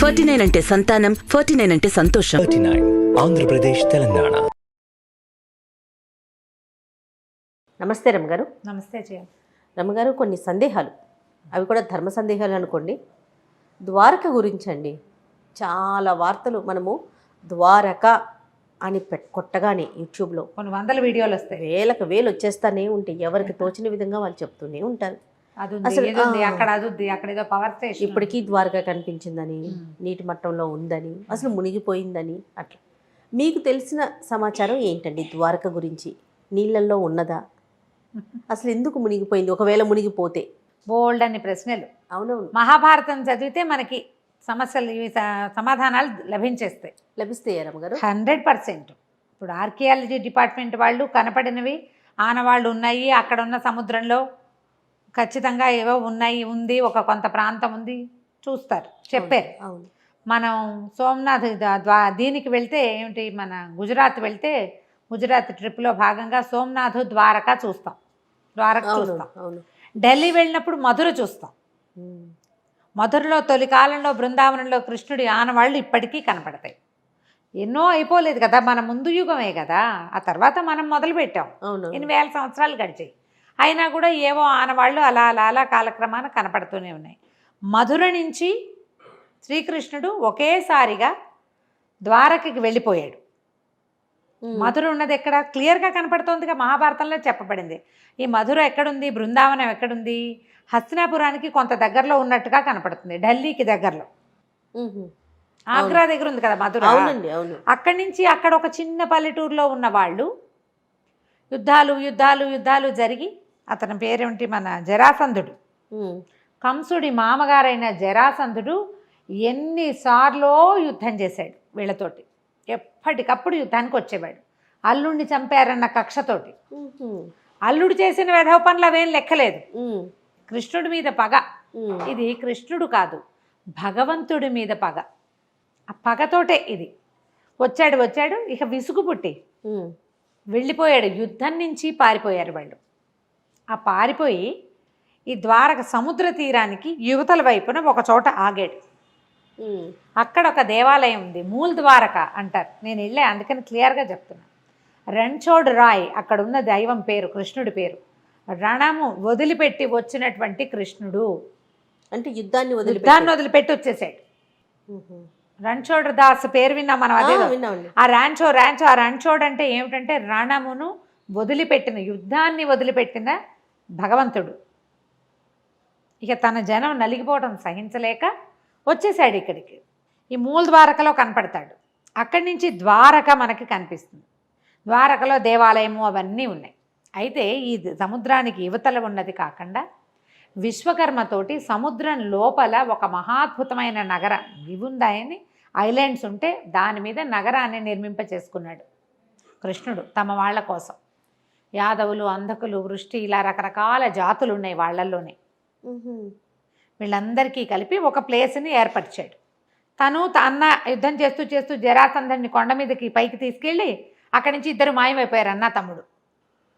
Forty nine అంటే సంతానం forty nine అంటే సంతోషం. Thirty nine Andhra Pradesh Telangana. నమస్తే రమ్మగారు నమస్తే చేయాలి రమ్మగారు కొన్ని సందేహాలు. అవి కూడా ధర్మ సందేహాలు అనుకోండి. ద్వారక గురించి అండి చాలా వార్తలు మనము ద్వారక అని పెట్ కొట్టగానే యూట్యూబ్లో. కొన్ని వందల వీడియోలు వస్తాయి. వేలకు వేలు వచ్చేస్తానే ఉంటాయి. ఎవరికి తోచిన విధంగా వాళ్ళు చెప్తూనే ఉంటారు. అసలు, ఇప్పటికీ ద్వారక కనిపించిందని. నీటి మట్టంలో ఉందని అసలు మునిగిపోయిందని అట్లా. మీకు తెలిసిన సమాచారం ఏంటండి ద్వారక గురించి? నీళ్ళల్లో ఉన్నదా? అసలు ఎందుకు మునిగిపోయింది? ఒకవేళ మునిగిపోతే. బోల్డ్ అన్ని ప్రశ్నలు. అవునవును. మహాభారతం చదివితే మనకి సమస్యలు సమాధానాలు లభించేస్తాయి. లభిస్తాయి రమ్మగారు హండ్రెడ్ పర్సెంట్. ఇప్పుడు ఆర్కియాలజీ డిపార్ట్మెంట్ వాళ్ళు కనపడినవి ఆనవాళ్ళు ఉన్నాయి అక్కడ ఉన్న సముద్రంలో ఖచ్చితంగా ఏవో ఉన్నాయి ఉంది ఒక కొంత ప్రాంతం ఉంది చూస్తారు చెప్పారు. అవును మనం సోమనాథ్ ద్వా- దీనికి వెళ్తే ఏమిటి మన గుజరాత్ వెళ్తే గుజరాత్ ట్రిప్లో భాగంగా సోమనాథ్ ద్వారకా చూస్తాం ద్వారక చూస్తాం. ఢిల్లీ వెళ్ళినప్పుడు మధుర చూస్తాం. మధురలో తొలి కాలంలో బృందావనంలో కృష్ణుడి ఆనవాళ్ళు ఇప్పటికీ కనపడతాయి. ఎన్నో అయిపోలేదు కదా మన ముందు యుగమే కదా ఆ తర్వాత మనం మొదలు పెట్టాం అవును ఎన్ని వేల సంవత్సరాలు గడిచాయి. అయినా కూడా ఏవో ఆనవాళ్ళు అలా అలా అలా కాలక్రమాన కనపడుతూనే ఉన్నాయి. మధుర నుంచి శ్రీకృష్ణుడు ఒకేసారిగా ద్వారకకి వెళ్ళిపోయాడు. మధుర ఉన్నది ఎక్కడ? క్లియర్గా కనపడుతోందిగా మహాభారతంలో చెప్పబడింది. ఈ మధుర ఎక్కడుంది? బృందావనం ఎక్కడుంది? హస్తినాపురానికి కొంత దగ్గరలో ఉన్నట్టుగా కనపడుతుంది. ఢిల్లీకి దగ్గరలో. ఆగ్రా దగ్గర ఉంది కదా మధుర? అక్కడి నుంచి అక్కడ ఒక చిన్న పల్లెటూరులో ఉన్న వాళ్ళు యుద్ధాలు యుద్ధాలు యుద్ధాలు జరిగి అతని పేరేమిటి? మన జరాసంధుడు. కంసుడి మామగారైన జరాసంధుడు ఎన్నిసార్లో యుద్ధం చేశాడు వీళ్ళతోటి. ఎప్పటికప్పుడు యుద్ధానికి వచ్చేవాడు అల్లుడిని చంపారన్న కక్షతోటి. అల్లుడు చేసిన వెధవ పనులు అవేం లెక్కలేదు. కృష్ణుడి మీద పగ. ఇది కృష్ణుడు కాదు భగవంతుడి మీద పగ. ఆ పగతోటే ఇది. వచ్చాడు వచ్చాడు ఇక విసుగు పుట్టి. వెళ్ళిపోయాడు. యుద్ధం నుంచి పారిపోయారు వాళ్ళు. ఆ పారిపోయి ఈ ద్వారక సముద్ర తీరానికి యువతల వైపున ఒక చోట ఆగాడు. అక్కడ ఒక దేవాలయం ఉంది మూల్ ద్వారక అంటారు. నేను వెళ్ళే అందుకని క్లియర్గా చెప్తున్నా రణ్చోడ్ రాయ్ అక్కడ ఉన్న దైవం పేరు కృష్ణుడి పేరు. రణము వదిలిపెట్టి వచ్చినటువంటి కృష్ణుడు. అంటే యుద్ధాన్ని యుద్ధాన్ని వదిలిపెట్టి వచ్చేసాడు. రణ్చోడ్ దాస్ పేరు విన్నాం మనం అదే ఆ, ర్యాంచో ర్యాంచో ఆ రణ్చోడ్ అంటే ఏమిటంటే రణమును వదిలిపెట్టిన యుద్ధాన్ని వదిలిపెట్టిన భగవంతుడు. ఇక తన జనం నలిగిపోవడం సహించలేక వచ్చేసాడు ఇక్కడికి. ఈ మూల ద్వారకలో కనపడతాడు. అక్కడి నుంచి ద్వారక మనకి కనిపిస్తుంది. ద్వారకలో దేవాలయము అవన్నీ ఉన్నాయి. అయితే ఈ సముద్రానికి యువతల ఉన్నది కాకుండా విశ్వకర్మతోటి సముద్రం లోపల ఒక మహాద్భుతమైన నగరం వివుందాయని ఐలాండ్స్ ఉంటే దాని మీద నగరాన్ని నిర్మింప చేసుకున్నాడు కృష్ణుడు తమ వాళ్ళ కోసం. యాదవులు అంధకులు వృష్టి ఇలా రకరకాల జాతులు ఉన్నాయి వాళ్ళల్లోనే. వీళ్ళందరికీ కలిపి ఒక ప్లేస్ని ఏర్పరిచాడు. తను అన్న యుద్ధం చేస్తూ చేస్తూ జరాసంధుని కొండ మీదకి పైకి తీసుకెళ్ళి అక్కడి నుంచి ఇద్దరు మాయమైపోయారు అన్న తమ్ముడు.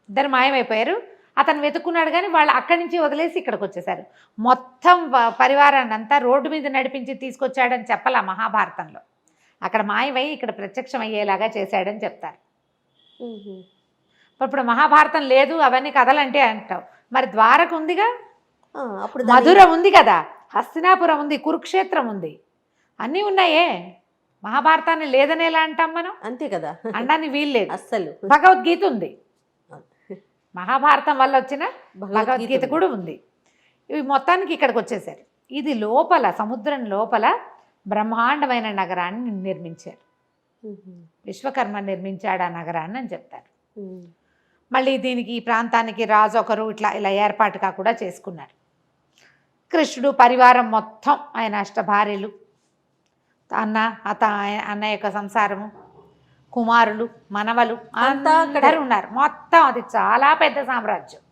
ఇద్దరు మాయమైపోయారు. అతను వెతుక్కున్నాడు కానీ వాళ్ళు అక్కడి నుంచి వదిలేసి ఇక్కడికి వచ్చేసారు. మొత్తం పరివారాన్ని అంతా రోడ్డు మీద నడిపించి తీసుకొచ్చాడని చెప్పాల మహాభారతంలో. అక్కడ మాయమై ఇక్కడ ప్రత్యక్షం అయ్యేలాగా చేశాడని చెప్తారు. ఇప్పుడు మహాభారతం లేదు అవన్నీ కథలంటే అంటావు. మరి ద్వారక ఉందిగా? అప్పుడు మధుర ఉంది కదా? హస్తినాపురం ఉంది కురుక్షేత్రం ఉంది. అన్నీ ఉన్నాయే. మహాభారతాన్ని లేదని ఎలా అంటాం మనం? అంతే కదా. అనడానికి వీలు లేదు. అస్సలు. భగవద్గీత ఉంది. మహాభారతం వల్ల వచ్చిన భగవద్గీత కూడా ఉంది. ఇవి మొత్తానికి ఇక్కడికి వచ్చేసారు ఇది లోపల సముద్రం లోపల బ్రహ్మాండమైన నగరాన్ని నిర్మించారు. విశ్వకర్మ నిర్మించాడు ఆ నగరాన్ని అని చెప్తారు. మళ్ళీ దీనికి ఈ ప్రాంతానికి రాజు ఒకరు ఇట్లా ఇలా ఏర్పాటుగా కూడా చేసుకున్నారు కృష్ణుడు పరివారం మొత్తం ఆయన అష్టభార్యలు అన్న అత అన్న యొక్క సంసారము కుమారులు మనవలు. అందరూ ఉన్నారు మొత్తం అది చాలా పెద్ద సామ్రాజ్యం.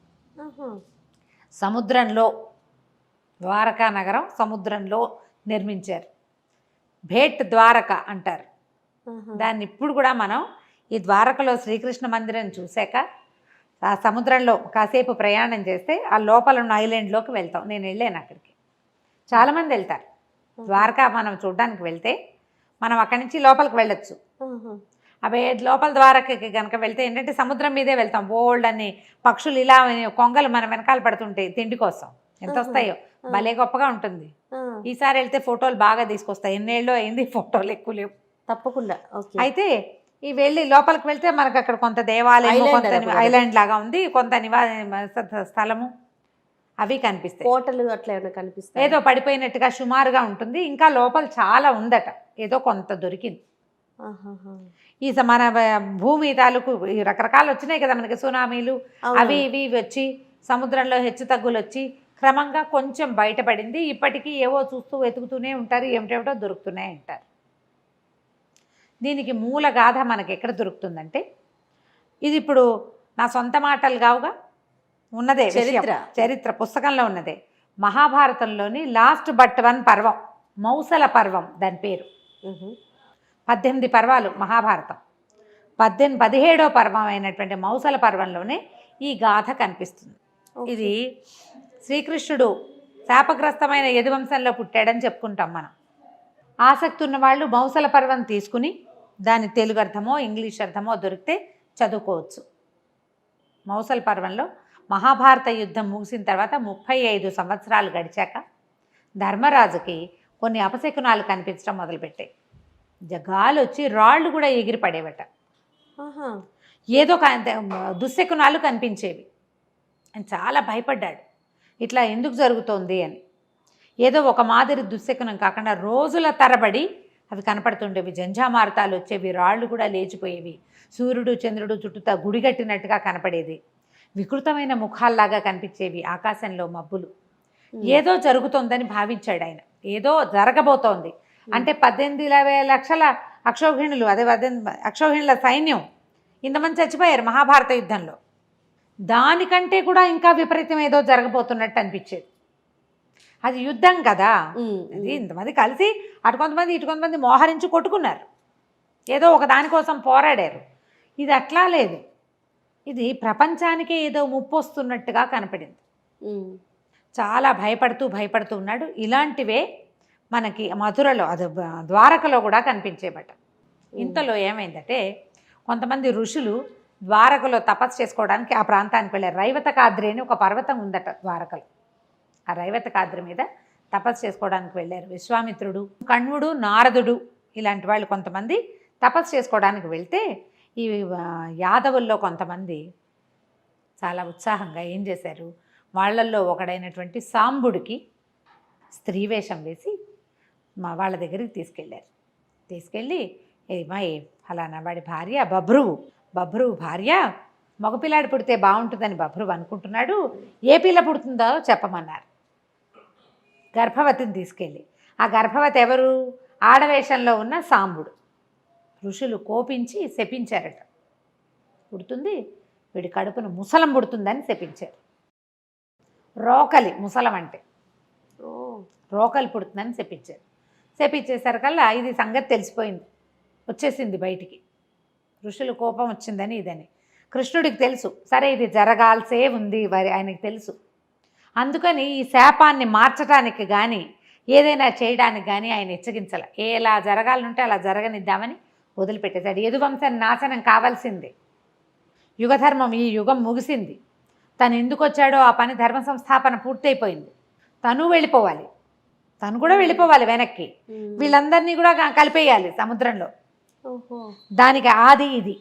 సముద్రంలో ద్వారకా నగరం సముద్రంలో నిర్మించారు భేట్ ద్వారక అంటారు. దాన్ని ఇప్పుడు కూడా మనం ఈ ద్వారకలో శ్రీకృష్ణ మందిరం చూశాక ఆ సముద్రంలో కాసేపు ప్రయాణం చేస్తే ఆ లోపల ఉన్న ఐలాండ్లోకి వెళ్తాం. నేను వెళ్ళాను అక్కడికి. చాలామంది వెళ్తారు. ద్వారకా మనం చూడడానికి వెళ్తే మనం అక్కడి నుంచి లోపలికి వెళ్ళొచ్చు. అవి లోపల ద్వారకకి కనుక వెళ్తే ఏంటంటే సముద్రం మీదే వెళ్తాం. బోల్డ్ అని పక్షులు ఇలా కొంగలు మన వెనకాల పడుతుంటాయి తిండి కోసం. ఎంత వస్తాయో. భలే గొప్పగా ఉంటుంది. ఈసారి వెళ్తే ఫోటోలు బాగా తీసుకొస్తాయి. ఎన్నేళ్ళు అయింది ఫోటోలు ఎక్కువ లేవు. తప్పకుండా. అయితే ఈ వెళ్ళి లోపలికి వెళ్తే మనకు అక్కడ కొంత దేవాలయం కొంత. ఐలాండ్ లాగా ఉంది. కొంత నివా స్థలము అవి కనిపిస్తాయి. కోటలు అట్లా ఏమైనా కనిపిస్తాయి? ఏదో పడిపోయినట్టుగా సుమారుగా ఉంటుంది. ఇంకా లోపల చాలా ఉందట. ఏదో కొంత దొరికింది. ఈ మన భూమి తాలూకు రకరకాలు వచ్చినాయి కదా మనకి సునామీలు. అవి ఇవి ఇవి వచ్చి సముద్రంలో హెచ్చు తగ్గులు వచ్చి క్రమంగా కొంచెం బయటపడింది. ఇప్పటికీ ఏవో చూస్తూ వెతుకుతూనే ఉంటారు. ఏమిటేమిటో దొరుకుతూనే ఉంటారు. దీనికి మూల గాథ మనకి ఎక్కడ దొరుకుతుందంటే ఇది ఇప్పుడు నా సొంత మాటలు కావుగా ఉన్నదే. చరిత్ర. చరిత్ర పుస్తకంలో ఉన్నదే. మహాభారతంలోని లాస్ట్ బట్ వన్ పర్వం మౌసల పర్వం దాని పేరు. పద్దెనిమిది పర్వాలు మహాభారతం. పద్దెనిమిది పదిహేడో పర్వం అయినటువంటి మౌసల పర్వంలోనే ఈ గాథ కనిపిస్తుంది. ఇది శ్రీకృష్ణుడు శాపగ్రస్తమైన యదువంశంలో పుట్టాడని చెప్పుకుంటాం మనం. ఆసక్తి ఉన్న వాళ్ళు మౌసల పర్వం తీసుకుని దాని తెలుగు అర్థమో ఇంగ్లీష్ అర్థమో దొరికితే చదువుకోవచ్చు. మౌసల పర్వంలో మహాభారత యుద్ధం ముగిసిన తర్వాత ముప్పై ఐదు సంవత్సరాలు గడిచాక ధర్మరాజుకి కొన్ని అపశకునాలు కనిపించడం మొదలుపెట్టాయి. జగాలు వచ్చి రాళ్ళు కూడా ఎగిరి పడేవట. ఏదో దుశ్శకునాలు కనిపించేవి. ఆయన చాలా భయపడ్డాడు. ఇట్లా ఎందుకు జరుగుతోంది అని. ఏదో ఒక మాదిరి దుశ్శకునం కాకుండా రోజుల తరబడి అవి కనపడుతుండేవి. జంఝామారుతాలు వచ్చేవి. రాళ్ళు కూడా లేచిపోయేవి. సూర్యుడు చంద్రుడు చుట్టూతా గుడిగట్టినట్టుగా కనపడేది. వికృతమైన ముఖాల్లాగా కనిపించేవి. ఆకాశంలో మబ్బులు. ఏదో జరుగుతోందని భావించాడు ఆయన. ఏదో జరగబోతోంది. అంటే పద్దెనిమిది ఇరవై లక్షల అక్షౌహిణులు అదే పద్దెనిమిది అక్షౌహిణుల సైన్యం ఇంతమంది చచ్చిపోయారు మహాభారత యుద్ధంలో. దానికంటే కూడా ఇంకా విపరీతం ఏదో జరగబోతున్నట్టు అనిపించేది. అది యుద్ధం కదా. అది ఇంతమంది కలిసి అటు కొంతమంది ఇటు కొంతమంది మోహరించి కొట్టుకున్నారు. ఏదో ఒక దానికోసం పోరాడారు. ఇది అట్లా లేదు. ఇది ప్రపంచానికే ఏదో ముప్పు వస్తున్నట్టుగా కనపడింది. చాలా భయపడుతూ భయపడుతూ ఉన్నాడు. ఇలాంటివే మనకి మధురలో అది ద్వారకలో కూడా కనిపించేబట ఇంతలో ఏమైందంటే కొంతమంది ఋషులు ద్వారకలో తపస్సు చేసుకోవడానికి ఆ ప్రాంతానికి వెళ్ళారు. రైవతకాద్రి అని ఒక పర్వతం ఉందట ద్వారకలో. ఆ రైవతకాద్రి మీద తపస్సు చేసుకోవడానికి వెళ్ళారు. విశ్వామిత్రుడు కణ్వుడు నారదుడు ఇలాంటి వాళ్ళు కొంతమంది తపస్సు చేసుకోవడానికి వెళ్తే ఈ యాదవుల్లో కొంతమంది చాలా ఉత్సాహంగా ఏం చేశారు? వాళ్ళల్లో ఒకడైనటువంటి సాంబుడికి స్త్రీ వేషం వేసి మా వాళ్ళ దగ్గరికి తీసుకెళ్ళారు. తీసుకెళ్ళి మా ఏ ఫలానా వాడి భార్య బభ్రువు బభ్రువు భార్య మగపిల్లాడు పుడితే బాగుంటుందని బభ్రువు అనుకుంటున్నాడు. ఏ పిల్ల పుడుతుందో చెప్పమన్నారు. గర్భవతిని తీసుకెళ్ళి. ఆ గర్భవతి ఎవరు? ఆడవేషంలో ఉన్న సాంబుడు. ఋషులు కోపించి శపించారట. పుడుతుంది. వీడి కడుపును ముసలం పుడుతుందని శపించారు. రోకలి ముసలం అంటే. రోకలి పుడుతుందని చెప్పించారు చెప్పించేసరికల్లా ఇది సంగతి తెలిసిపోయింది. వచ్చేసింది బయటికి. ఋషులు కోపం వచ్చిందని ఇదని. కృష్ణుడికి తెలుసు. సరే ఇది జరగాల్సే ఉంది వారి ఆయనకి తెలుసు. అందుకని ఈ శాపాన్ని మార్చడానికి కానీ ఏదైనా చేయడానికి కానీ ఆయన హెచ్చరించాల. ఎలా జరగాలంటే అలా జరగనిద్దామని వదిలిపెట్టేశాడు. యదువంశం నాశనం కావాల్సిందే. యుగధర్మం ఈ యుగం ముగిసింది. తను ఎందుకు వచ్చాడో ఆ పని ధర్మ సంస్థాపన పూర్తయిపోయింది. తను వెళ్ళిపోవాలి. తను కూడా వెళ్ళిపోవాలి వెనక్కి. వీళ్ళందరినీ కూడా కలిపేయాలి సముద్రంలో. దానికి ఆది ఇది.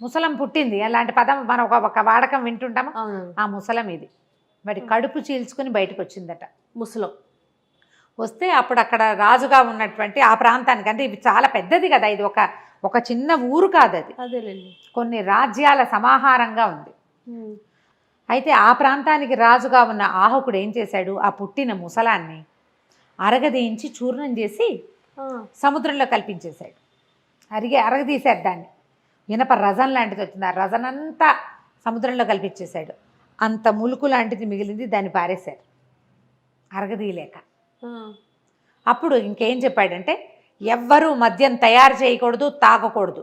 ముసలం పుట్టింది. అలాంటి పదం మనం ఒక వాడకం వింటుంటామా? ఆ ముసలం ఇది. వాడి కడుపు చీల్చుకుని బయటకు వచ్చిందట ముసలం. వస్తే అప్పుడు అక్కడ రాజుగా ఉన్నటువంటి ఆ ప్రాంతానికి అంటే ఇది చాలా పెద్దది కదా ఇది ఒక ఒక చిన్న ఊరు కాదు అది. కొన్ని రాజ్యాల సమాహారంగా ఉంది. అయితే ఆ ప్రాంతానికి రాజుగా ఉన్న ఆహకుడు ఏం చేశాడు? ఆ పుట్టిన ముసలాన్ని అరగదీయించి చూర్ణం చేసి సముద్రంలో కల్పించేశాడు. అరిగే అరగదీశాడు దాన్ని. ఇనప రజం లాంటిది వచ్చింది. ఆ రజనంతా సముద్రంలో కల్పించేశాడు. అంత ములుకు లాంటిది మిగిలింది దాన్ని పారేశారు. అరగదీయలేక. అప్పుడు ఇంకేం చెప్పాడంటే ఎవ్వరూ మద్యం తయారు చేయకూడదు తాగకూడదు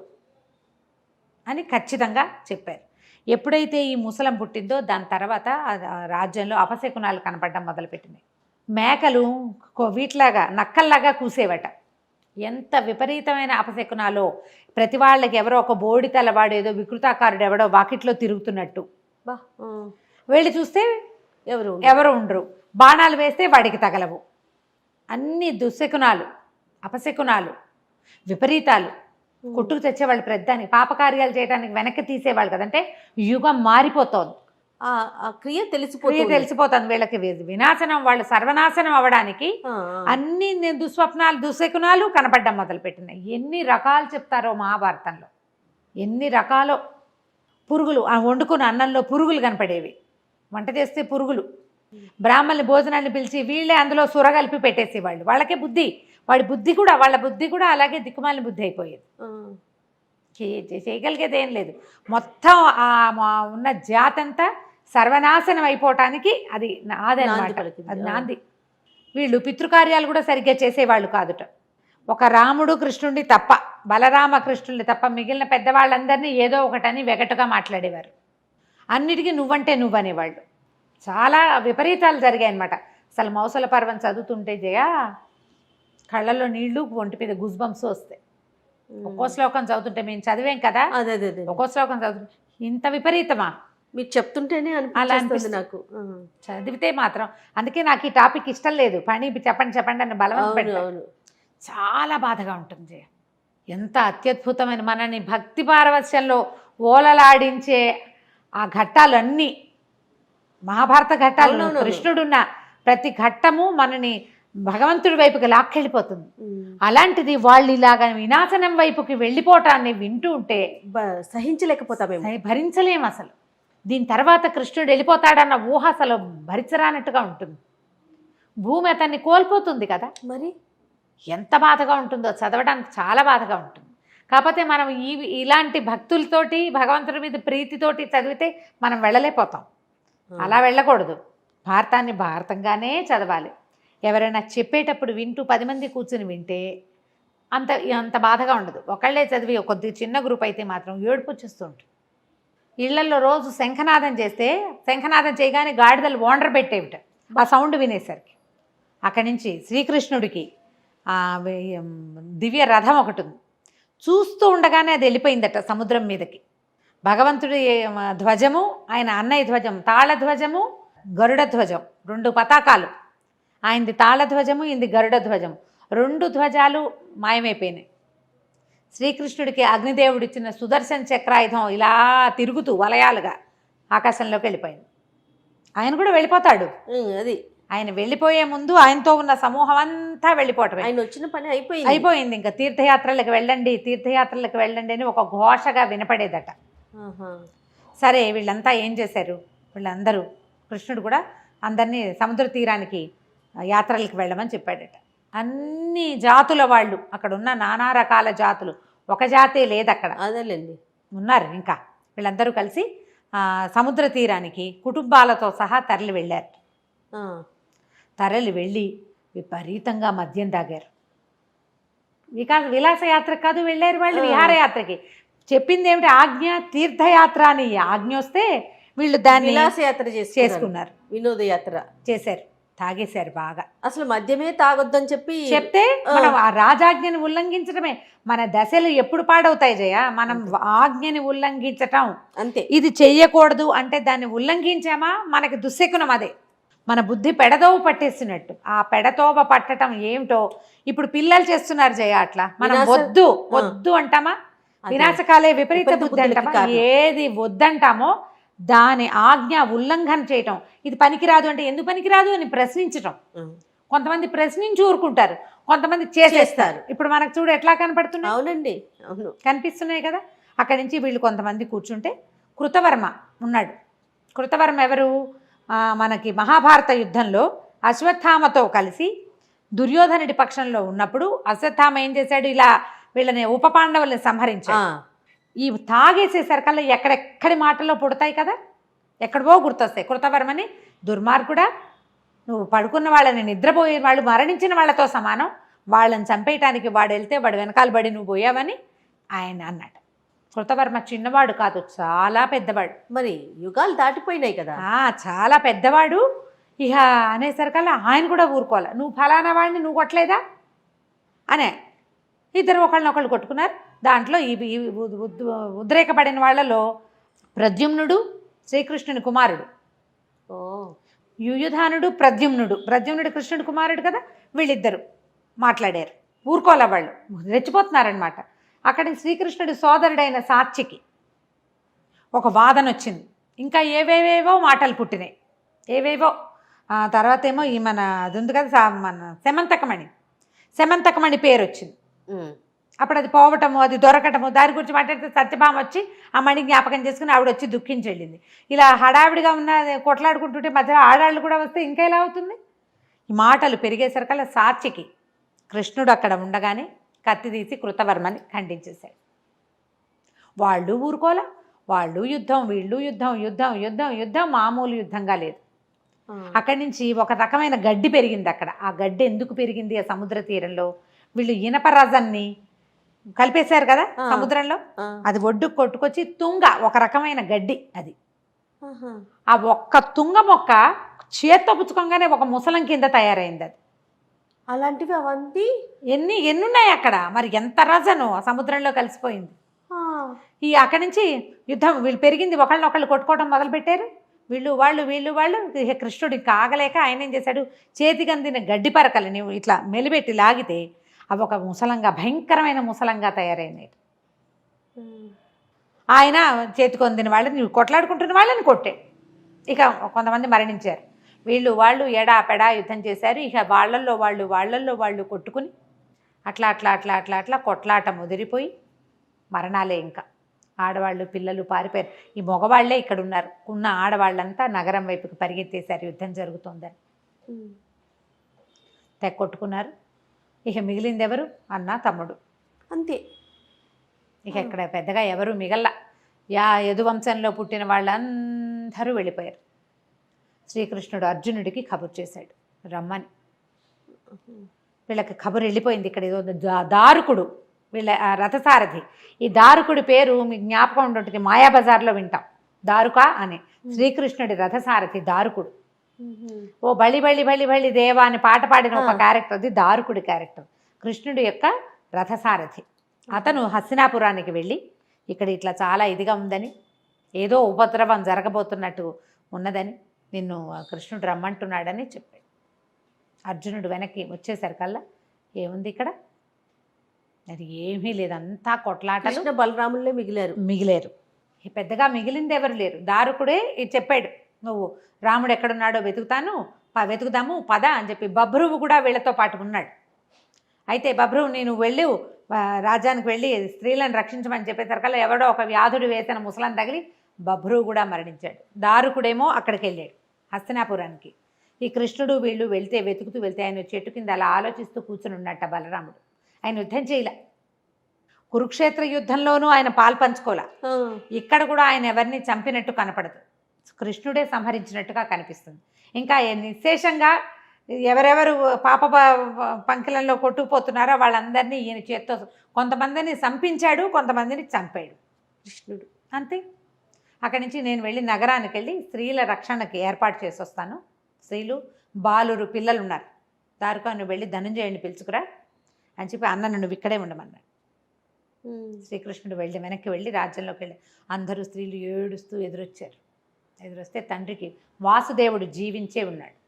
అని ఖచ్చితంగా చెప్పారు. ఎప్పుడైతే ఈ ముసలం పుట్టిందో దాని తర్వాత రాజ్యంలో అపశకునాలు కనపడడం మొదలుపెట్టినాయి మేకలు వీటిలాగా నక్కల్లాగా కూసేవట. ఎంత విపరీతమైన అపశకునాలో ప్రతి వాళ్ళకి ఎవరో ఒక బోడి తలవాడు ఏదో వికృతాకారుడు ఎవడో వాకిట్లో తిరుగుతున్నట్టు. బా. వెళ్ళి చూస్తే ఎవరు ఎవరు ఉండరు. బాణాలు వేస్తే వాడికి తగలవు. అన్ని దుశ్శకునాలు అపశకునాలు విపరీతాలు. కొట్టుకు తెచ్చేవాళ్ళు ప్రధానికి పాపకార్యాలు చేయడానికి వెనక్కి తీసేవాళ్ళు కదంటే యుగం మారిపోతోంది. ఆ క్రియ క్రియ తెలిసిపోతుంది. తెలిసిపోతుంది వీళ్ళకి. వినాశనం వాళ్ళు సర్వనాశనం అవ్వడానికి. అన్ని దుస్వప్నాలు దుశకునాలు కనపడడం మొదలుపెట్టినాయి. ఎన్ని రకాలు చెప్తారో మహాభారతంలో ఎన్ని రకాలో పురుగులు వండుకున్న అన్నంలో పురుగులు కనపడేవి. వంట చేస్తే పురుగులు. బ్రాహ్మణులు భోజనాన్ని పిలిచి వీళ్ళే అందులో సుర కలిపి పెట్టేసేవాళ్ళు. వాళ్ళకే బుద్ధి. వాడి బుద్ధి కూడా వాళ్ళ బుద్ధి కూడా అలాగే దిక్కుమాలిన బుద్ధి అయిపోయేది. చేయగలిగేది ఏం లేదు. మొత్తం ఆ ఉన్న జాతంతా సర్వనాశనం అయిపోవటానికి అది నాది నాంది అనమాట పలికింది. అది. నాంది. వీళ్ళు పితృకార్యాలు కూడా సరిగ్గా చేసేవాళ్ళు కాదుట. ఒక రాముడు కృష్ణుడి తప్ప బలరామ కృష్ణుడి తప్ప మిగిలిన పెద్దవాళ్ళందరినీ ఏదో ఒకటని వెగటుగా మాట్లాడేవారు. అన్నిటికీ నువ్వంటే నువ్వనేవాళ్ళు. చాలా విపరీతాలు జరిగాయి అనమాట అసలు మౌసల పర్వం చదువుతుంటే జయ కళ్ళల్లో నీళ్ళు ఒంటి మీద గుజ్బంస్ వస్తాయి. ఒక్కో శ్లోకం చదువుతుంటే మేము చదివాం కదా? అదే అదే ఒక్కో శ్లోకం చదువుతుంటే ఇంత విపరీతమా? మీరు చెప్తుంటేనే అలా అనిపిస్తుంది. నాకు. చదివితే మాత్రం. అందుకే నాకు ఈ టాపిక్ ఇష్టం లేదు. పని చెప్పండి చెప్పండి అని బలవంత చాలా బాధగా ఉంటుంది జయ. ఎంత అత్యద్భుతమైన మనని భక్తి పారవస్యంలో ఓలలాడించే ఆ ఘట్టాలన్నీ మహాభారత ఘట్టాలు. కృష్ణుడున్న ప్రతి ఘట్టము మనని భగవంతుడి వైపుకి లాక్కెళ్ళిపోతుంది. అలాంటిది వాళ్ళు ఇలాగ వినాశనం వైపుకి వెళ్ళిపోవటాన్ని వింటూ ఉంటే బ- సహించలేకపోతామేమో. అయి భరించలేం అసలు. దీని తర్వాత కృష్ణుడు వెళ్ళిపోతాడన్న ఊహ అసలు భరించరానట్టుగా ఉంటుంది. భూమి అతన్ని కోల్పోతుంది కదా. మరి? ఎంత బాధగా ఉంటుందో చదవడానికి చాలా బాధగా ఉంటుంది. కాకపోతే మనం ఈ ఇలాంటి భక్తులతోటి భగవంతుడి మీద ప్రీతితోటి చదివితే మనం వెళ్ళలేకపోతాం. అలా వెళ్ళకూడదు. భారతాన్ని భారతంగానే చదవాలి. ఎవరైనా చెప్పేటప్పుడు వింటూ పది మంది కూర్చుని వింటే అంత అంత బాధగా ఉండదు. ఒకళ్ళే చదివి కొద్ది చిన్న గ్రూప్ అయితే మాత్రం ఏడుపు వచ్చేస్తుంటుంది ఇళ్ళలో రోజు శంఖనాదం చేస్తే శంఖనాదం చేయగానే గాడిదలు ఓండర్ పెట్టేవిట. ఆ సౌండ్ వినేసరికి. అక్కడి నుంచి శ్రీకృష్ణుడికి దివ్య రథం ఒకటి ఉంది. చూస్తూ ఉండగానే అది వెళ్ళిపోయిందట సముద్రం మీదకి. భగవంతుడి ధ్వజము ఆయన అన్నయ్య ధ్వజం తాళ ధ్వజము గరుడ ధ్వజం రెండు పతాకాలు. ఆయనది తాళ ధ్వజము ఇంది గరుడ ధ్వజం. రెండు ధ్వజాలు మాయమైపోయినాయి. శ్రీకృష్ణుడికి అగ్నిదేవుడు ఇచ్చిన సుదర్శన్ చక్రాయుధం ఇలా తిరుగుతూ వలయాలుగా ఆకాశంలోకి వెళ్ళిపోయింది. ఆయన కూడా వెళ్ళిపోతాడు. అది. ఆయన వెళ్ళిపోయే ముందు ఆయనతో ఉన్న సమూహం అంతా వెళ్ళిపోవటమే. ఆయన వచ్చిన పని అయిపోయింది. అయిపోయింది. ఇంకా తీర్థయాత్రలకు వెళ్ళండి తీర్థయాత్రలకు వెళ్ళండి అని ఒక ఘోషగా వినపడేదట. సరే వీళ్ళంతా ఏం చేశారు? వీళ్ళందరూ కృష్ణుడు కూడా అందరినీ సముద్ర తీరానికి యాత్రలకు వెళ్ళమని చెప్పాడట. అన్ని జాతుల వాళ్ళు అక్కడ ఉన్న నానా రకాల జాతులు ఒక జాతే లేదు అక్కడ అదేలేండి. ఉన్నారు ఇంకా. వీళ్ళందరూ కలిసి సముద్ర తీరానికి కుటుంబాలతో సహా తరలి వెళ్ళారు. తరలి వెళ్ళి విపరీతంగా మద్యం తాగారు. వికాస్ విలాసయాత్ర కాదు వెళ్ళారు వాళ్ళు. విహారయాత్రకి. చెప్పింది ఏమిటి ఆజ్ఞ తీర్థయాత్ర అని ఆజ్ఞ వస్తే వీళ్ళు దాన్ని విలాసయాత్ర చేసుకున్నారు. వినోదయాత్ర. చేశారు. తాగేశారు బాగా. అసలు మద్యమే తాగొద్దని చెప్పి చెప్తే. మనం ఆ రాజాజ్ఞని ఉల్లంఘించడమే. మన దశలు ఎప్పుడు పాడవుతాయి జయ? మనం ఆజ్ఞని ఉల్లంఘించటం. అంతే. ఇది చెయ్యకూడదు అంటే దాన్ని ఉల్లంఘించామా? మనకి దుశ్శకునం అదే. మన బుద్ధి పెడదోవ పట్టేసినట్టు. ఆ పెడతోవ పట్టడం ఏమిటో ఇప్పుడు పిల్లలు చేస్తున్నారు జయ అట్లా. మనం వద్దు. వద్దు అంటామా. వినాశకాలే విపరీత బుద్ధి అంటామా. ఏది వద్దంటామో దాని ఆజ్ఞ ఉల్లంఘన చేయటం. ఇది పనికిరాదు అంటే ఎందుకు పనికిరాదు అని ప్రశ్నించటం. కొంతమంది ప్రశ్నించి ఊరుకుంటారు. కొంతమంది చేసేస్తారు. ఇప్పుడు మనకు చూడు ఎట్లా కనపడుతున్నాయి? అవునండి. అవును. కనిపిస్తున్నాయి కదా? అక్కడి నుంచి వీళ్ళు కొంతమంది కూర్చుంటే కృతవర్మ ఉన్నాడు. కృతవర్మ ఎవరు? మనకి మహాభారత యుద్ధంలో అశ్వత్థామతో కలిసి దుర్యోధనుడి పక్షంలో ఉన్నప్పుడు అశ్వత్థామ ఏం చేశాడు? ఇలా వీళ్ళని ఉప పాండవుల్ని. సంహరించాడు. ఈ తాగేసేసరికల్లా ఎక్కడెక్కడి మాటల్లో పుడతాయి కదా? ఎక్కడవో గుర్తొస్తాయి. కృతవర్మని దుర్మార్గుడా నువ్వు పడుకున్న వాళ్ళని నిద్రపోయే వాళ్ళు మరణించిన వాళ్ళతో సమానం. వాళ్ళని చంపేయటానికి వాడు వెళ్తే వాడు వెనకాల పడి నువ్వు పోయావని ఆయన అన్నాడు. కృతవర్మ చిన్నవాడు కాదు చాలా పెద్దవాడు. మరి యుగాలు దాటిపోయినాయి కదా. చాలా పెద్దవాడు. ఇక అనేసరికల్లా ఆయన కూడా ఊరుకోవాలి. నువ్వు ఫలానా వాడిని నువ్వు కొట్టలేదా? అనే. ఇద్దరు ఒకళ్ళనొకళ్ళు కొట్టుకున్నారు. దాంట్లో ఉద్- ఉద్రేకపడిన వాళ్ళలో ప్రద్యుమ్నుడు శ్రీకృష్ణుని కుమారుడు. ఓ. యుయుధానుడు ప్రద్యుమ్నుడు. ప్రద్యుమ్నుడు కృష్ణుడు కుమారుడు కదా? వీళ్ళిద్దరు మాట్లాడారు. ఊరుకోలే వాళ్ళు. రెచ్చిపోతున్నారనమాట అక్కడి శ్రీకృష్ణుడి సోదరుడైన సాత్యకి ఒక వాదన వచ్చింది. ఇంకా ఏవేవేవో మాటలు పుట్టినాయి. ఏవేవో. తర్వాత ఏమో ఈ మన అది ఉంది కదా మన సెమంతకమణి. సెమంతకమణి పేరు వచ్చింది. అప్పుడు అది పోవటము అది దొరకటము దాని గురించి మాట్లాడితే సత్యభామ వచ్చి ఆ మణి జ్ఞాపకం చేసుకుని ఆవిడ వచ్చి దుఃఖించి వెళ్ళింది. ఇలా హడావిడిగా ఉన్న కొట్లాడుకుంటుంటే మధ్యలో ఆడాళ్ళు కూడా వస్తే ఇంకా ఎలా అవుతుంది? ఈ మాటలు పెరిగేసరికల్లా సాత్యకి కృష్ణుడు అక్కడ ఉండగానే కత్తి తీసి కృతవర్మని ఖండించేశాడు వాళ్ళు ఊరుకోలే వాళ్ళు యుద్ధం వీళ్ళు యుద్ధం యుద్ధం యుద్ధం యుద్ధం మామూలు యుద్ధంగా లేదు. అక్కడి నుంచి ఒక రకమైన గడ్డి పెరిగింది అక్కడ ఆ గడ్డి ఎందుకు పెరిగింది ఆ సముద్ర తీరంలో వీళ్ళు ఇనప రజన్ని కలిపేశారు కదా. సముద్రంలో. అది ఒడ్డుకు కొట్టుకొచ్చి తుంగ ఒక రకమైన గడ్డి అది. ఆ ఒక్క తుంగ మొక్క చేత్తో పుచ్చుకోగానే ఒక ముసలం కింద తయారైంది అది అలాంటివి అవన్నీ? ఎన్ని ఎన్నున్నాయి అక్కడ? మరి ఎంత రజను ఆ సముద్రంలో కలిసిపోయింది. ఈ అక్కడి నుంచి యుద్ధం వీళ్ళు పెరిగింది ఒకళ్ళనొకళ్ళు కొట్టుకోవడం మొదలుపెట్టారు. వీళ్ళు వాళ్ళు వీళ్ళు వాళ్ళు. కృష్ణుడు ఇంకా ఆగలేక ఆయన ఏం చేశాడు? చేతికి అందిన గడ్డి పరకలని ఇట్లా మెలిపెట్టి లాగితే అవి ఒక ముసలంగా భయంకరమైన ముసలంగా తయారైనాయి. ఆయన చేతికి అందిన వాళ్ళని కొట్లాడుకుంటున్న వాళ్ళని కొట్టే. ఇక కొంతమంది మరణించారు. వీళ్ళు వాళ్ళు ఎడా పెడా యుద్ధం చేశారు. ఇక వాళ్ళల్లో వాళ్ళు వాళ్ళల్లో వాళ్ళు కొట్టుకుని అట్లా అట్లా అట్లా అట్లా అట్లా కొట్లాట ముదిరిపోయి మరణాలే ఇంకా. ఆడవాళ్ళు పిల్లలు పారిపోయారు. ఈ మగవాళ్ళే ఇక్కడ ఉన్నారు. ఉన్న ఆడవాళ్ళంతా నగరం వైపుకి పరిగెత్తేశారు. యుద్ధం జరుగుతోందని. తెగ కొట్టుకున్నారు. ఇక మిగిలింది ఎవరు అన్న తమ్ముడు. అంతే. ఇక ఇక్కడ పెద్దగా ఎవరు మిగల్ల. యా యదువంశంలో పుట్టిన వాళ్ళందరూ వెళ్ళిపోయారు. శ్రీకృష్ణుడు అర్జునుడికి కబురు చేశాడు. రమ్మని. వీళ్ళకి కబురు వెళ్ళిపోయింది ఇక్కడ. ఏదో దారుకుడు. వీళ్ళ రథసారథి. ఈ దారుకుడి పేరు మీకు జ్ఞాపకం ఉంటుంటుంది మాయాబజార్లో వింటాం. దారుక అని. శ్రీకృష్ణుడి రథసారథి దారుకుడు. ఓ బలి బలి బలి బలి దేవా అని పాట పాడిన ఒక. క్యారెక్టర్ అది దారుకుడి క్యారెక్టర్. కృష్ణుడి యొక్క రథసారథి. అతను హస్తినాపురానికి వెళ్ళి ఇక్కడ ఇట్లా చాలా ఇదిగా ఉందని ఏదో ఉపద్రవం జరగబోతున్నట్టు ఉన్నదని నిన్ను కృష్ణుడు రమ్మంటున్నాడని చెప్పాడు. అర్జునుడు వెనక్కి వచ్చేసరికల్లా ఏముంది ఇక్కడ? అది ఏమీ లేదు అంతా కొట్లాటలు బలరాములే మిగిలారు. మిగిలేరు. పెద్దగా మిగిలింది ఎవరు లేరు. దారుకుడే చెప్పాడు నువ్వు రాముడు ఎక్కడున్నాడో వెతుకుతాను ప- వెతుకుదాము పద అని చెప్పి బభ్రువు కూడా వీళ్ళతో పాటు ఉన్నాడు. అయితే బభ్రువు నేను వెళ్ళు ఆ, రాజ్యానికి వెళ్ళి స్త్రీలను రక్షించమని చెప్పేసరికల్లా ఎవడో ఒక వ్యాధుడు వేసిన ముసలం తగిలి బభ్రువు కూడా మరణించాడు. దారుకుడేమో అక్కడికి వెళ్ళాడు. హస్తినాపురానికి. ఈ కృష్ణుడు వీళ్ళు వెళ్తే వెతుకుతూ వెళ్తే ఆయన చెట్టు కింద అలా ఆలోచిస్తూ కూర్చుని ఉన్నట్ట బలరాముడు. ఆయన యుద్ధం చేయలే. కురుక్షేత్ర యుద్ధంలోనూ ఆయన పాలు పంచుకోలే. ఆ. ఇక్కడ కూడా ఆయన ఎవరిని చంపినట్టు కనపడదు. కృష్ణుడే సంహరించినట్టుగా కనిపిస్తుంది. ఇంకా నిశ్శేషంగా ఎవరెవరు పాప పంకిలంలో కొట్టుకుపోతున్నారో వాళ్ళందరినీ ఈయన చేత్తో కొంతమందిని సంపించాడు కొంతమందిని చంపాడు కృష్ణుడు. అంతే. అక్కడి నుంచి నేను వెళ్ళి నగరానికి వెళ్ళి స్త్రీల రక్షణకి ఏర్పాటు చేసి వస్తాను. స్త్రీలు బాలురు పిల్లలు ఉన్నారు. దారుకా నువ్వు వెళ్ళి ధనంజయుడిని పిలుచుకురా అని చెప్పి అన్న నువ్వు ఇక్కడే ఉండమన్నాడు. శ్రీకృష్ణుడు వెళ్ళి వెనక్కి వెళ్ళి రాజ్యంలోకి వెళ్ళి అందరూ స్త్రీలు ఏడుస్తూ ఎదురొచ్చారు. ఎదురొస్తే తండ్రికి వాసుదేవుడు జీవించే ఉన్నాడు.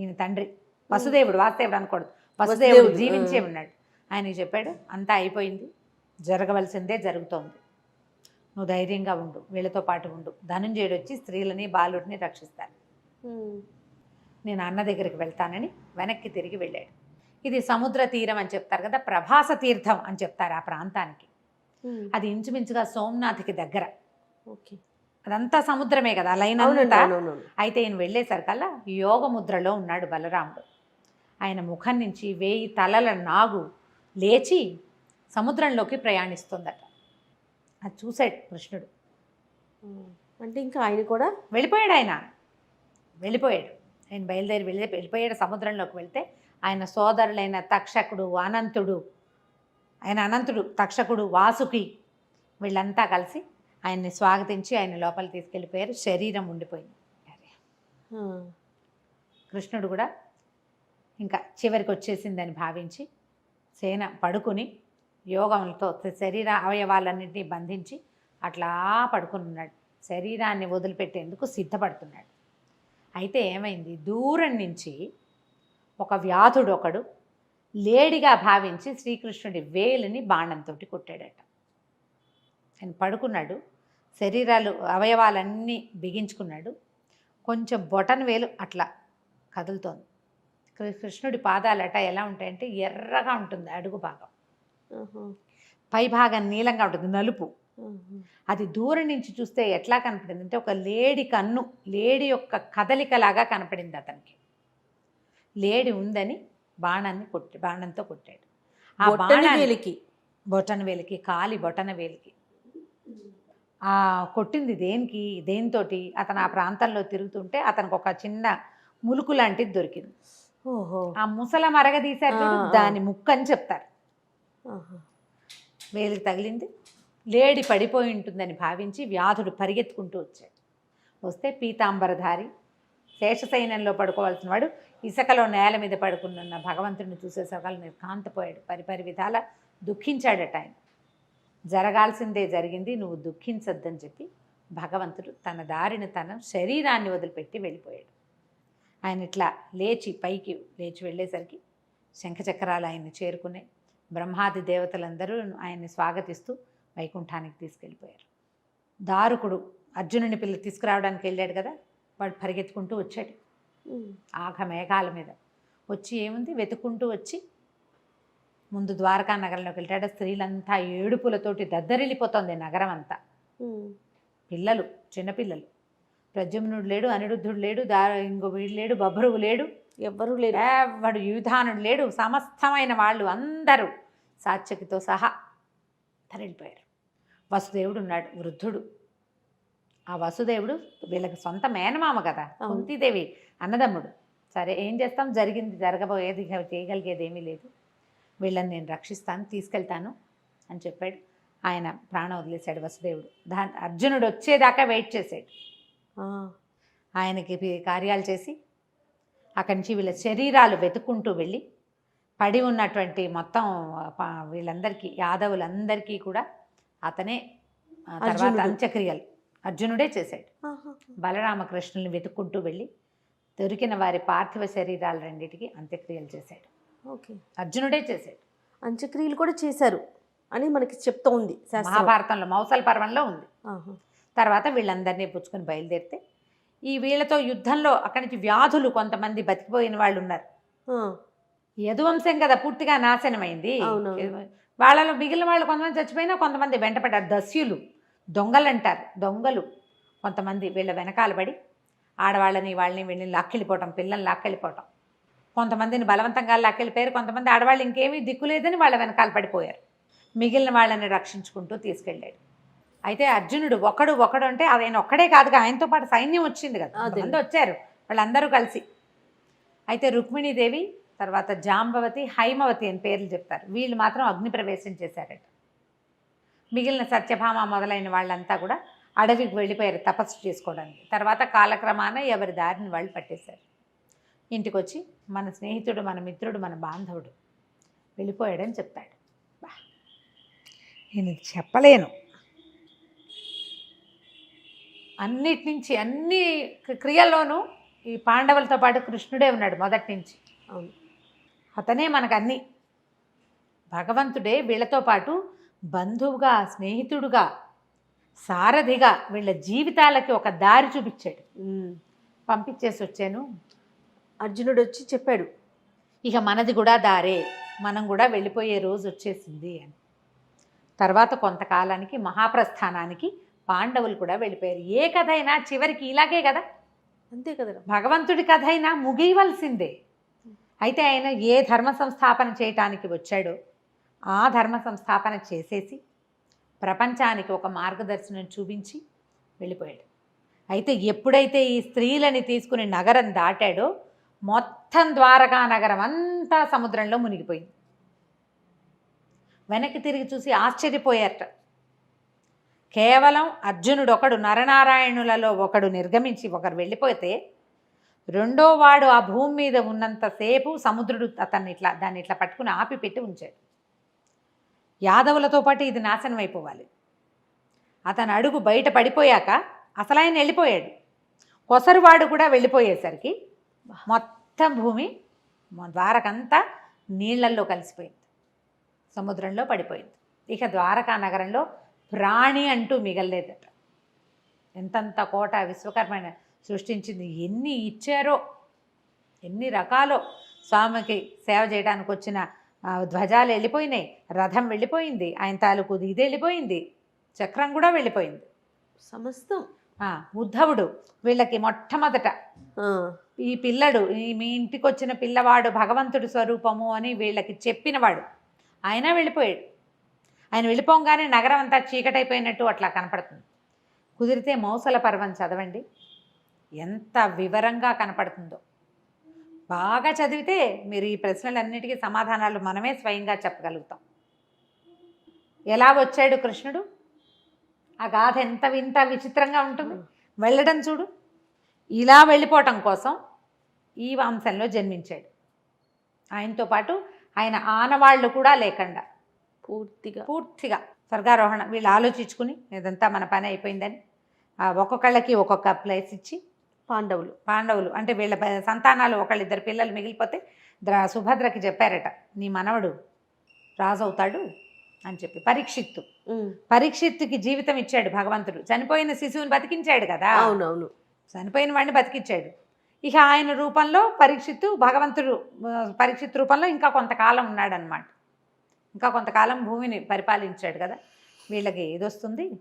ఈయన తండ్రి. వసుదేవుడు వాసుదేవుడు అనకూడదు. వసుదేవుడు జీవించే. ఉన్నాడు. ఆయనకి చెప్పాడు అంతా అయిపోయింది. జరగవలసిందే జరుగుతోంది. నువ్వు ధైర్యంగా ఉండు వీళ్ళతో పాటు ఉండు. ధనుంజయుడు వచ్చి స్త్రీలని బాలుడిని రక్షిస్తారు ఉమ్. నేను అన్న దగ్గరికి వెళ్తానని వెనక్కి తిరిగి వెళ్ళాడు. ఇది సముద్ర తీరం అని చెప్తారు కదా ప్రభాస తీర్థం అని చెప్తారు ఆ ప్రాంతానికి. అది ఇంచుమించుగా సోమనాథ్కి దగ్గర. ఓకే. అదంతా సముద్రమే కదా లైన్ అంతా. అయితే ఈయన వెళ్ళేసరికల్లా యోగ ముద్రలో ఉన్నాడు బలరాముడు. ఆయన ముఖం నుంచి వేయి తలల నాగు లేచి సముద్రంలోకి ప్రయాణిస్తుందట. అది చూశాడు కృష్ణుడు. అంటే ఇంకా ఆయన కూడా వెళ్ళిపోయాడు ఆయన. వెళ్ళిపోయాడు. ఆయన బయలుదేరి వెళ్ళి వెళ్ళిపోయాడు సముద్రంలోకి వెళ్తే ఆయన సోదరులైన తక్షకుడు అనంతుడు ఆయన అనంతుడు తక్షకుడు వాసుకి వీళ్ళంతా కలిసి ఆయన్ని స్వాగతించి ఆయన లోపల తీసుకెళ్ళిపోయారు. శరీరం ఉండిపోయింది. కృష్ణుడు కూడా ఇంకా చివరికి వచ్చేసిందని భావించి సేన పడుకుని యోగంతో శరీర అవయవాలన్నింటినీ బంధించి అట్లా పడుకుని ఉన్నాడు శరీరాన్ని వదిలిపెట్టేందుకు సిద్ధపడుతున్నాడు. అయితే ఏమైంది? దూరం నుంచి ఒక వ్యాధుడు ఒకడు లేడిగా భావించి శ్రీకృష్ణుడి వేలుని బాణంతో కొట్టాడట. ఆయన పడుకున్నాడు. శరీరాలు అవయవాలన్నీ బిగించుకున్నాడు. కొంచెం బొటన్ వేలు అట్లా కదులుతోంది. కృష్ణుడి పాదాలట ఎలా ఉంటాయంటే ఎర్రగా ఉంటుంది అడుగు భాగం. ఆహా. పై భాగం నీలంగా ఉంటుంది నలుపు. అది దూరం నుంచి చూస్తే ఎట్లా కనపడింది అంటే ఒక లేడి కన్ను లేడి యొక్క కదలికలాగా కనపడింది అతనికి లేడి ఉందని బాణాన్ని కొట్టి బాణంతో కొట్టాడు ఆ వేలికి బొటన వేలికి కాలి బొటన వేలికి ఆ కొట్టింది దేనికి దేనితోటి అతను ఆ ప్రాంతంలో తిరుగుతుంటే అతనికి ఒక చిన్న ములుకు లాంటిది దొరికింది ఓహో ఆ ముసల మరగదీశారు. దాని ముక్కు అని చెప్తారు. వేలికి తగిలింది. లేడి పడిపోయి ఉంటుందని భావించి వ్యాధుడు పరిగెత్తుకుంటూ వచ్చాడు. వస్తే పీతాంబరధారి శేషసైన్యంలో పడుకోవాల్సిన వాడు ఇసుకలో నేల మీద పడుకున్న భగవంతుడిని చూసే సకాలు నిర్కాంతపోయాడు. పరిపరి విధాల దుఃఖించాడట ఆయన. జరగాల్సిందే జరిగింది నువ్వు దుఃఖించొద్దని చెప్పి భగవంతుడు తన దారిని తన శరీరాన్ని వదిలిపెట్టి వెళ్ళిపోయాడు. ఆయన ఇట్లా లేచి పైకి లేచి వెళ్ళేసరికి శంఖచక్రాలు ఆయన్ని చేరుకున్నాయి. బ్రహ్మాది దేవతలందరూ ఆయన్ని స్వాగతిస్తూ వైకుంఠానికి తీసుకెళ్ళిపోయారు. దారుకుడు అర్జునుని పిల్ల తీసుకురావడానికి వెళ్ళాడు కదా వాడు పరిగెత్తుకుంటూ వచ్చాడు. ఆఘ మేఘాల మీద వచ్చి ఏముంది? వెతుక్కుంటూ వచ్చి ముందు ద్వారకా నగరంలోకి వెళ్ళాడు. స్త్రీలంతా ఏడుపులతోటి దద్దరిల్లిపోతుంది నగరం అంతా. పిల్లలు చిన్నపిల్లలు. ప్రద్యుమ్నుడు లేడు అనిరుద్ధుడు లేడు దా ఇంకో వీడు లేడు బభరువు లేడు. ఎవ్వరూ లేరు. ఎవడు యూధానుడు లేడు. సమస్తమైన వాళ్ళు అందరూ సాత్యకితో సహా తరలిపోయారు. వసుదేవుడు ఉన్నాడు వృద్ధుడు. ఆ వసుదేవుడు వీళ్ళకి సొంత మేనమామ కదా. కుంతీదేవి అన్నదమ్ముడు. సరే ఏం చేస్తాం? జరిగింది జరగబోయేది చేయగలిగేది ఏమీ లేదు. వీళ్ళని నేను రక్షిస్తాను తీసుకెళ్తాను అని చెప్పాడు. ఆయన ప్రాణం వదిలేశాడు వసుదేవుడు. దా అర్జునుడు వచ్చేదాకా వెయిట్ చేశాడు. ఆయనకి కార్యాలు చేసి అక్కడి నుంచి వీళ్ళ శరీరాలు వెతుక్కుంటూ వెళ్ళి పడి ఉన్నటువంటి మొత్తం వీళ్ళందరికీ యాదవులందరికీ కూడా అతనే తర్వాత. అంత్యక్రియలు. అర్జునుడే చేశాడు. ఆహా. బలరామకృష్ణుల్ని వెతుక్కుంటూ వెళ్ళి దొరికిన వారి పార్థివ శరీరాలు రెండింటికి అంత్యక్రియలు చేశాడు. ఓకే. అర్జునుడే చేశాడు. అంత్యక్రియలు కూడా చేశారు అని మనకి చెప్తూ ఉంది మహాభారతంలో మౌసల పర్వంలో ఉంది. తర్వాత వీళ్ళందరినీ పుచ్చుకొని బయలుదేరితే ఈ వీళ్ళతో యుద్ధంలో అక్కడి నుంచి వ్యాధులు కొంతమంది బతికిపోయిన వాళ్ళు ఉన్నారు. యదువంశం కదా పూర్తిగా నాశనమైంది. వాళ్ళలో మిగిలిన వాళ్ళు కొంతమంది చచ్చిపోయినా కొంతమంది వెంటపడ్డారు దస్యులు దొంగలు అంటారు. దొంగలు కొంతమంది వీళ్ళ వెనకాల పడి ఆడవాళ్ళని వాళ్ళని వీళ్ళని లాక్కెళ్ళిపోవటం పిల్లల్ని లాక్కెళ్ళిపోవటం. కొంతమందిని బలవంతంగా లాక్కెళ్ళిపోయారు కొంతమంది ఆడవాళ్ళు ఇంకేమీ దిక్కులేదని వాళ్ళ వెనకాల పడిపోయారు. మిగిలిన వాళ్ళని రక్షించుకుంటూ తీసుకెళ్ళాడు. అయితే అర్జునుడు ఒకడు ఒకడు అంటే ఆయన ఒక్కడే కాదుగా ఆయనతో పాటు సైన్యం వచ్చింది కదా. అదే. కొంతమంది వచ్చారు వాళ్ళందరూ కలిసి. అయితే రుక్మిణీదేవి తర్వాత జాంబవతి హైమవతి అని పేర్లు చెప్తారు. వీళ్ళు మాత్రం అగ్ని ప్రవేశం చేశారట. మిగిలిన సత్యభామ మొదలైన వాళ్ళంతా కూడా అడవికి వెళ్ళిపోయారు తపస్సు చేసుకోవడానికి. తర్వాత కాలక్రమాన ఎవరి దారిని వాళ్ళు పట్టేశారు. ఇంటికి వచ్చి మన స్నేహితుడు మన మిత్రుడు మన బాంధవుడు వెళ్ళిపోయాడని చెప్తాడు. బా. నేను చెప్పలేను. అన్నిటి నుంచి అన్ని క్రియల్లోనూ ఈ పాండవులతో పాటు కృష్ణుడే ఉన్నాడు మొదటి నుంచి. అవును. అతనే మనకు అన్ని భగవంతుడే వీళ్ళతో పాటు బంధువుగా స్నేహితుడుగా సారథిగా వీళ్ళ జీవితాలకి ఒక దారి చూపించాడు. పంపించేసి వచ్చాను. అర్జునుడు వచ్చి చెప్పాడు. ఇక మనది కూడా దారే మనం కూడా వెళ్ళిపోయే రోజు వచ్చేసింది అని. తర్వాత కొంతకాలానికి మహాప్రస్థానానికి పాండవులు కూడా వెళ్ళిపోయారు. ఏ కథ అయినా చివరికి ఇలాగే కదా? అంతే కదరా భగవంతుడి కథ అయినా ముగియవలసిందే. అయితే ఆయన ఏ ధర్మ సంస్థాపన చేయటానికి వచ్చాడో ఆ ధర్మ సంస్థాపన చేసేసి ప్రపంచానికి ఒక మార్గదర్శనం చూపించి వెళ్ళిపోయాడు. అయితే ఎప్పుడైతే ఈ స్త్రీలని తీసుకుని నగరం దాటాడో మొత్తం ద్వారకా నగరం అంతా సముద్రంలో మునిగిపోయింది. వెనక్కి తిరిగి చూసి ఆశ్చర్యపోయారట. కేవలం అర్జునుడు ఒకడు నరనారాయణులలో ఒకడు నిర్గమించి ఒకరు వెళ్ళిపోతే రెండో వాడు ఆ భూమి మీద ఉన్నంతసేపు సముద్రుడు అతన్ని ఇట్లా దాన్ని ఇట్లా పట్టుకుని ఆపి పెట్టి ఉంచాడు. యాదవులతో పాటు ఇది నాశనం అయిపోవాలి. అతను అడుగు బయట పడిపోయాక అసలు ఆయన వెళ్ళిపోయాడు. కొసరువాడు కూడా వెళ్ళిపోయేసరికి మొత్తం భూమి ద్వారకంతా నీళ్ళల్లో కలిసిపోయింది. సముద్రంలో పడిపోయింది. ఇక ద్వారకా నగరంలో ప్రాణి అంటూ మిగలలేదట. ఎంతంత కోట విశ్వకర్మైన సృష్టించింది ఎన్ని ఇచ్చారో ఎన్ని రకాలో స్వామికి సేవ చేయడానికి వచ్చిన ధ్వజాలు వెళ్ళిపోయినాయి రథం వెళ్ళిపోయింది ఆయన తాలూకు ఇది వెళ్ళిపోయింది చక్రం కూడా వెళ్ళిపోయింది. సమస్తం. ఉద్ధవుడు వీళ్ళకి మొట్టమొదట ఈ పిల్లడు ఈ మీ ఇంటికి వచ్చిన పిల్లవాడు భగవంతుడి స్వరూపము అని వీళ్ళకి చెప్పినవాడు. ఆయన వెళ్ళిపోయాడు. ఆయన వెళ్ళిపోగానే నగరం అంతా చీకటైపోయినట్టు అట్లా కనపడుతుంది. కుదిరితే మౌసల పర్వం చదవండి. ఎంత వివరంగా కనపడుతుందో. బాగా చదివితే మీరు ఈ ప్రశ్నలన్నిటికీ సమాధానాలు మనమే స్వయంగా చెప్పగలుగుతాం. ఎలా వచ్చాడు కృష్ణుడు? ఆ గాథ ఎంత వింత విచిత్రంగా ఉంటుంది. వెళ్ళడం చూడు. ఇలా వెళ్ళిపోవటం కోసం ఈ వంశంలో జన్మించాడు. ఆయనతో పాటు ఆయన ఆనవాళ్ళు కూడా లేకుండా. పూర్తిగా. పూర్తిగా స్వర్గారోహణ వీళ్ళు ఆలోచించుకుని ఇదంతా మన పని అయిపోయిందని ఒక్కొక్కళ్ళకి ఒక్కొక్క ప్లేస్ ఇచ్చి పాండవులు. పాండవులు. అంటే వీళ్ళ సంతానాలు ఒకళ్ళిద్దరు పిల్లలు మిగిలిపోతే ద్ర సుభద్రకి చెప్పారట నీ మనవడు రాజు అవుతాడు అని చెప్పి. పరీక్షిత్తు. పరీక్షిత్తుకి జీవితం ఇచ్చాడు భగవంతుడు. చనిపోయిన శిశువుని బతికించాడు కదా. అవునవును. చనిపోయిన వాడిని బతికిచ్చాడు. ఇక ఆయన రూపంలో పరీక్షిత్తు భగవంతుడు పరీక్షిత్ రూపంలో ఇంకా కొంతకాలం ఉన్నాడనమాట ఇంకా కొంతకాలం భూమిని పరిపాలించాడు కదా వీళ్ళకి ఏదొస్తుంది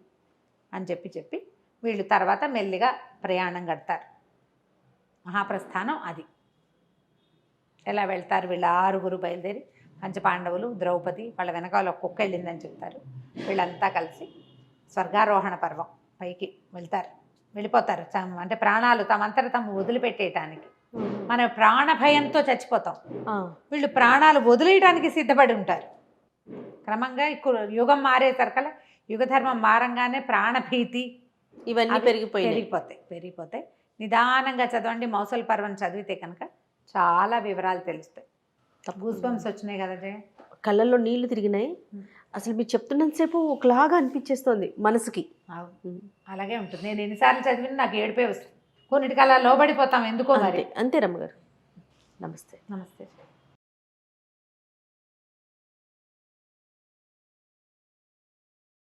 అని చెప్పి చెప్పి వీళ్ళు తర్వాత మెల్లిగా ప్రయాణం కడతారు. మహాప్రస్థానం అది. ఎలా వెళ్తారు? వీళ్ళ ఆరుగురు బయలుదేరి పంచపాండవులు ద్రౌపది వాళ్ళ వెనకాల కుక్క వెళ్ళిందని చెప్తారు. వీళ్ళంతా కలిసి స్వర్గారోహణ పర్వం పైకి వెళ్తారు. వెళ్ళిపోతారు. అంటే ప్రాణాలు తమంతట తాము వదిలిపెట్టేయటానికి. మన ప్రాణ భయంతో చచ్చిపోతాం. వీళ్ళు ప్రాణాలు వదిలేయడానికి సిద్ధపడి ఉంటారు. క్రమంగా యుగం మారేసరికల్లా యుగధర్మం మారంగానే ప్రాణభీతి ఇవన్నీ అవి పెరిగిపోయినాయి. పెరిగిపోతాయి పెరిగిపోతాయి. నిదానంగా చదవండి మౌసల్ పర్వం చదివితే కనుక చాలా వివరాలు తెలుస్తాయి. గూస్ బంప్స్ వచ్చినాయి కదా జయ? కళ్ళల్లో నీళ్ళు తిరిగినాయి. అసలు మీరు చెప్తున్నంతసేపు ఒకలాగా అనిపించేస్తోంది మనసుకి. అలాగే ఉంటుంది. నేను ఎన్నిసార్లు చదివినా నాకు ఏడిపే వస్తుంది. కొన్నిటికి అలా లోబడిపోతాం ఎందుకో మరి. అంతే రమ్మగారు. నమస్తే. నమస్తే.